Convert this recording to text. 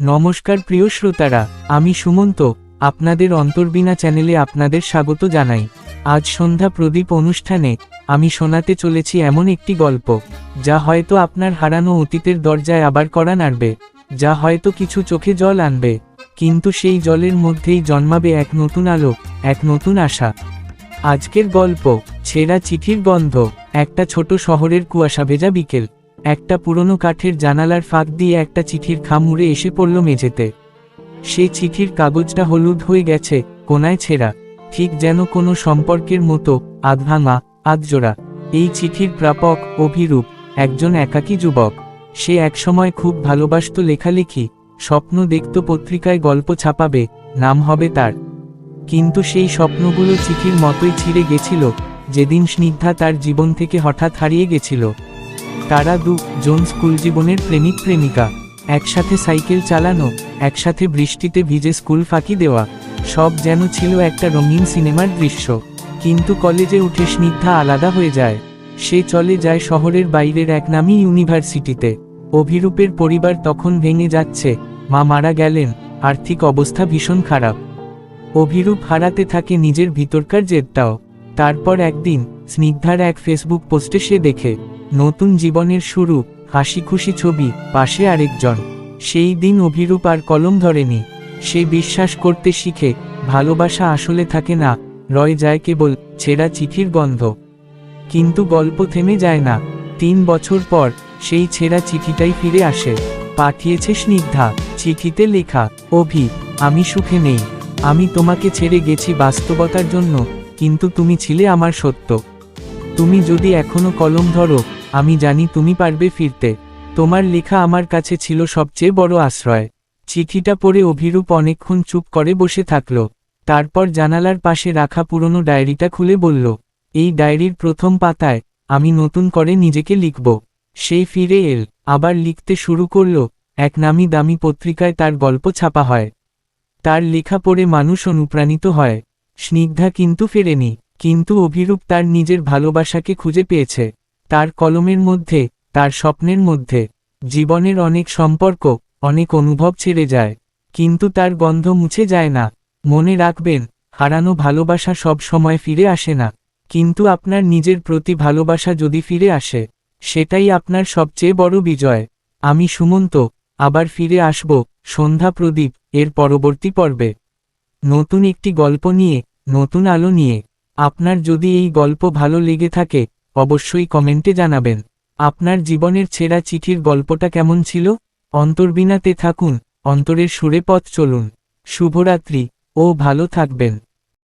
নমস্কার প্রিয় শ্রোতারা, আমি সুমন্ত, আপনাদের অন্তর্বিনা চ্যানেলে আপনাদের স্বাগত জানাই। আজ সন্ধ্যা প্রদীপ অনুষ্ঠানে, আমি শোনাতে চলেছি এমন একটি গল্প, যা হয়তো আপনার হারানো অতীতের দরজায় আবার করা নাড়বে, যা হয়তো কিছু চোখে জল আনবে, কিন্তু সেই জলের মধ্যেই জন্মাবে এক নতুন আলো, এক নতুন আশা। আজকের গল্প, ছেঁড়া চিঠির গন্ধ, একটা ছোট শহরের কুয়াশা ভেজা বিকেল। একটা পুরনো কাঠের জানালার ফাঁক দিয়ে একটা চিঠির খাম উড়ে এসে পড়ল মেঝেতে। সেই চিঠির কাগজটা হলুদ হয়ে গেছে, কোনায় ছেঁড়া। ঠিক যেন কোনো সম্পর্কের মতো আধভাঙা আধজোড়া এই চিঠির প্রাপক, অভিরূপ, একজন একাকী যুবক। সে একসময় খুব ভালোবাসত লেখালেখি, স্বপ্ন দেখত পত্রিকায় গল্প ছাপাবে, নাম হবে তার। কিন্তু সেই স্বপ্নগুলো চিঠির মতোই ছিঁড়ে গেছিল, যেদিন স্নিগ্ধা তার জীবন থেকে হঠাৎ হারিয়ে গেছিল। তারা দু, জন স্কুল জীবনের প্রেমিক প্রেমিকা। একসাথে সাইকেল চালানো, একসাথে বৃষ্টিতে ভিজে স্কুল ফাঁকি দেওয়া, সব যেন ছিল একটা রঙিন সিনেমার দৃশ্য। কিন্তু কলেজে উঠে স্নিগ্ধা আলাদা হয়ে যায়। সে চলে যায় শহরের বাইরের এক নামী ইউনিভার্সিটিতে। অভিরূপের পরিবার তখন ভেঙে যাচ্ছে। মা মারা গেলেন, আর্থিক অবস্থা ভীষণ খারাপ। অভিরূপ হারাতে থাকে নিজের ভিতরকার জেদটাও। তারপর একদিন, স্নিগ্ধার এক ফেসবুক পোস্টে সে দেখে, নতুন জীবনের শুরু হাসি খুশি ছবি, পাশে আরেকজন। সেই দিন অভিরূপ আর কলম ধরেনি। সে বিশ্বাস করতে শিখে, ভালোবাসা আসলে থাকে না, রয় যায় কেবল ছেঁড়া চিঠির গন্ধ। কিন্তু গল্প থেমে যায় না। তিন বছর পর, সেই ছেঁড়া চিঠিটাই ফিরে আসে। পাঠিয়েছে স্নিগ্ধা, চিঠিতে লেখা, অভি, আমি সুখে নেই। আমি তোমাকে ছেড়ে গেছি বাস্তবতার জন্য। কিন্তু তুমি ছিলে আমার সত্য। তুমি যদি এখনও কলম ধরো, আমি জানি তুমি পারবে ফিরতে। তোমার লেখা আমার কাছে ছিল সবচেয়ে বড় আশ্রয়। চিঠিটা পড়ে অভিরূপ অনেকক্ষণ চুপ করে বসে থাকল। তারপর জানালার পাশে রাখা পুরনো ডায়েরিটা খুলে বলল, এই ডায়েরির প্রথম পাতায় আমি নতুন করে নিজেকে লিখব। সেই ফিরে এল, আবার লিখতে শুরু করল, এক নামি দামি পত্রিকায় তার গল্প ছাপা হয়। তার লেখা পড়ে মানুষ অনুপ্রাণিত হয়। স্নিগ্ধা কিন্তু ফেরেনি, কিন্তু অভিরূপ তার নিজের ভালোবাসাকে খুঁজে পেয়েছে। তার কলমের মধ্যে, তার স্বপ্নের মধ্যে, জীবনের অনেক সম্পর্ক, অনেক অনুভব ছেড়ে যায়, কিন্তু তার গন্ধ মুছে যায় না। মনে রাখবেন, হারানো ভালোবাসা সব সময় ফিরে আসে না, কিন্তু আপনার নিজের প্রতি ভালোবাসা যদি ফিরে আসে, সেটাই আপনার সবচেয়ে বড় বিজয়। আমি সুমন্ত, আবার ফিরে আসব, সন্ধ্যা প্রদীপ, এর পরবর্তী পর্বে। নতুন একটি গল্প নিয়ে, নতুন আলো নিয়ে। আপনার যদি এই গল্প ভালো লেগে থাকে, অবশ্যই কমেন্টে জানাবেন। আপনার জীবনের ছেঁড়া চিঠির গল্পটা কেমন ছিল? অন্তর্বিনাতে থাকুন, অন্তরের সুরে পথ চলুন। শুভরাত্রি, ও ভালো থাকবেন।